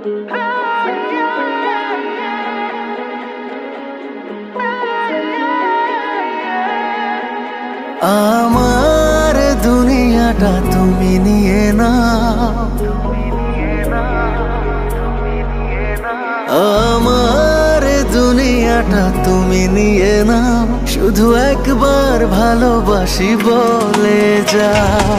আমার দুনিয়াটা তুমি নিয়ে না আমার দুনিয়াটা তুমি নিয়ে না শুধু একবার ভালোবাসি বলে যাও।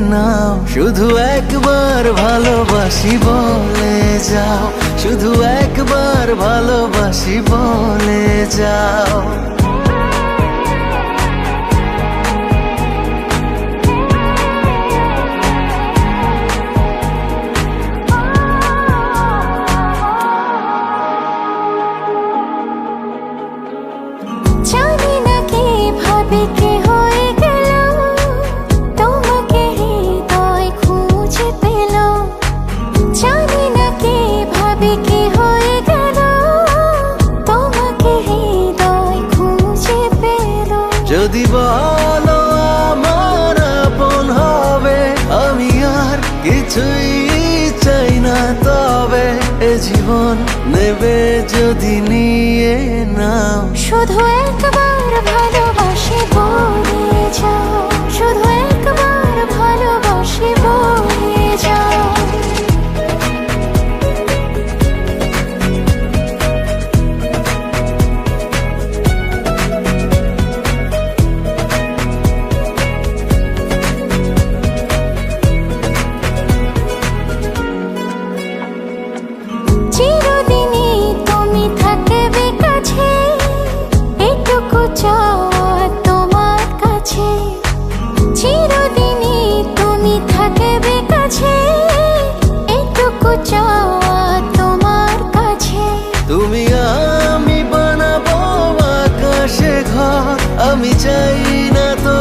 নাও। শুধু একবার ভালোবাসি বলে যাও। শুধু একবার ভালোবাসি বলে যাও। কিছুই চাই না তবে এ জীবন নেবে যদি নিয়ে নাও। শুধু একবার ভালোবাসি আমি চাই না তো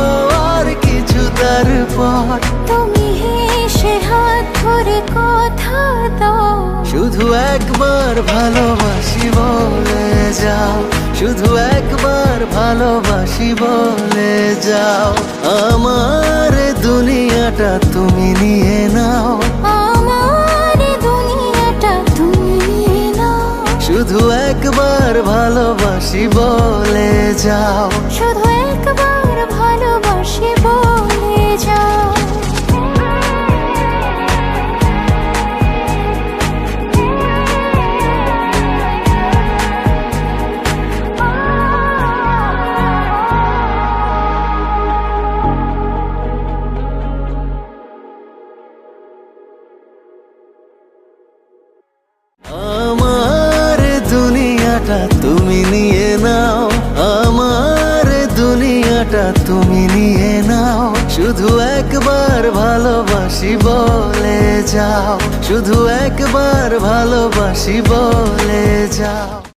আর কিছু তারপর তুমি হেসে হাত ধরে কথা দাও। শুধু একবার ভালোবাসি বলে যাও। শুধু একবার ভালোবাসি বলে যাও। আমার দুনিয়াটা তুমি নিয়ে নাও। আমার দুনিয়াটা তুমি নিয়ে নাও। শুধু একবার ভালোবাসি বলে যাও। শুধু যাও আমার দুনিয়াটা তুমি নিয়ে নাও। আমার দুনিয়াটা তুমি নিয়ে নাও। শুধু একবার ভালোবাসি বলে যাও। শুধু একবার ভালোবাসি বলে যাও।